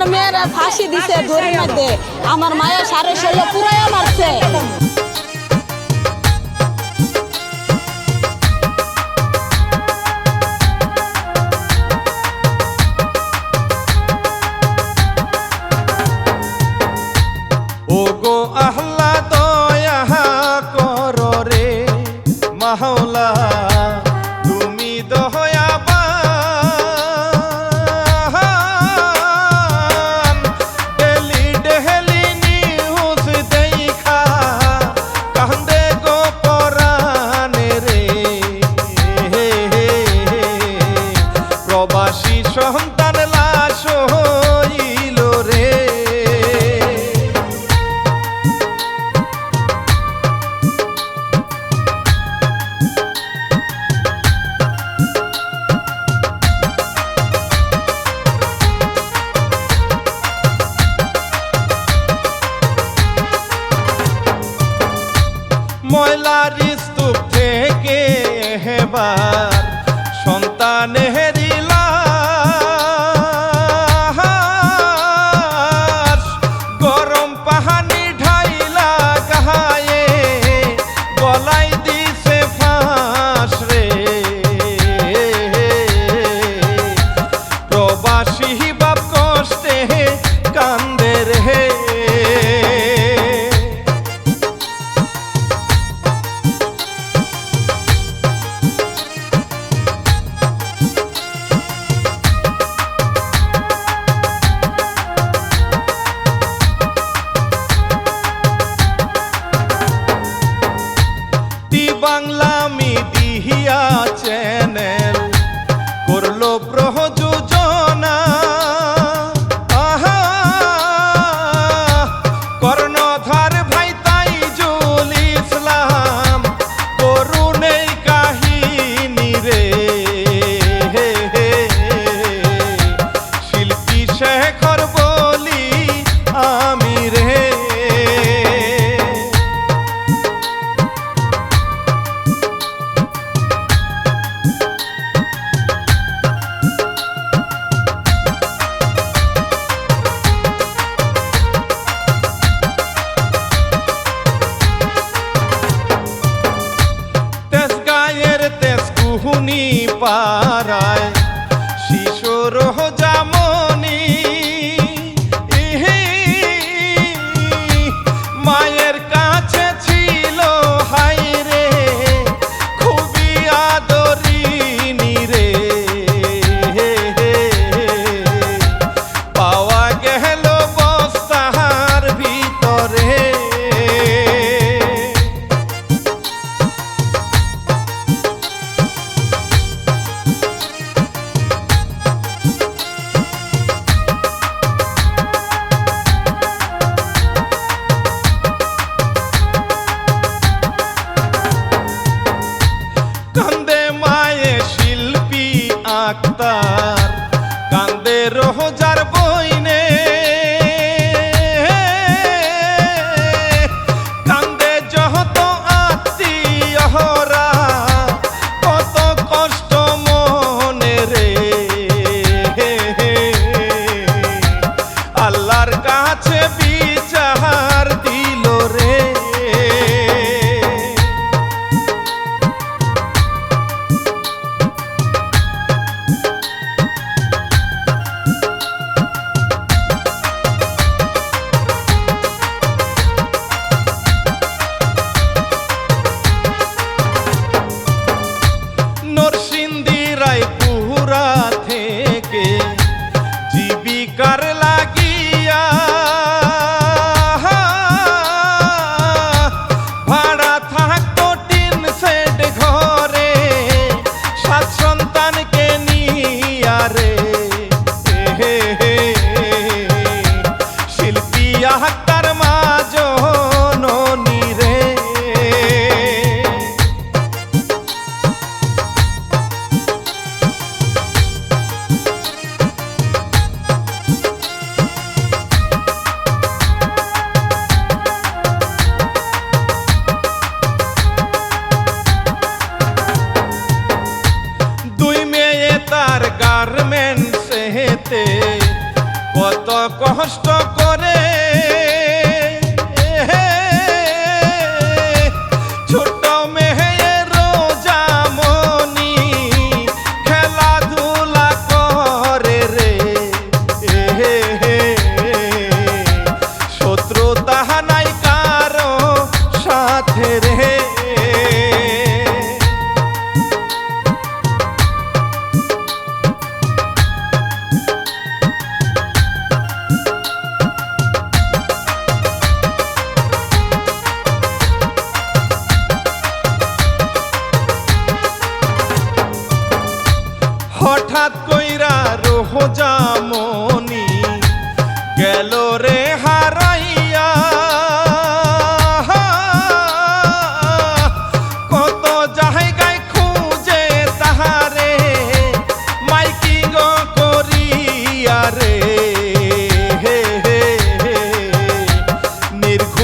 আমার মেয়েরা ফাঁসি দিছে দড়ির মধ্যে আমার মায়ের সাড়ে ষোলো পুরাই মারছে। আহ্লা দয়া রে মাহলা সন্তান লাশ হইল রে। ময়লার স্তূপ থেকে হেবার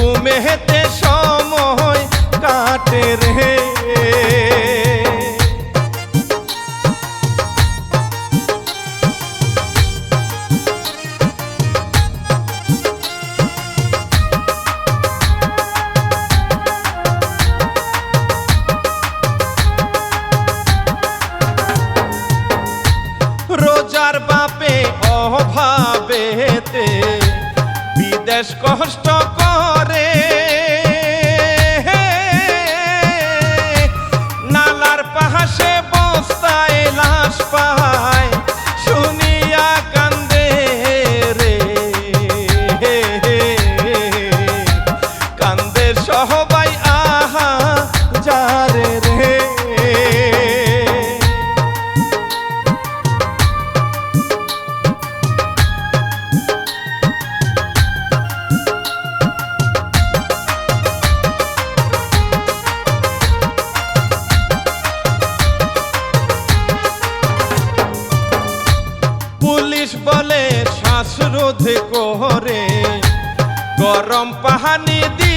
ঘুমেতে সময় কাটে রে। গরম পাহানি দিয়ে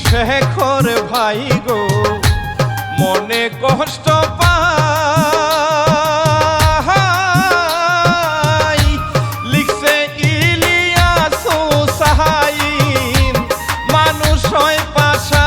শেখর ভাই গো মনে কষ্ট পাই। লিখছে ইলিয়াস সাহাই মানুষ হয় পাশা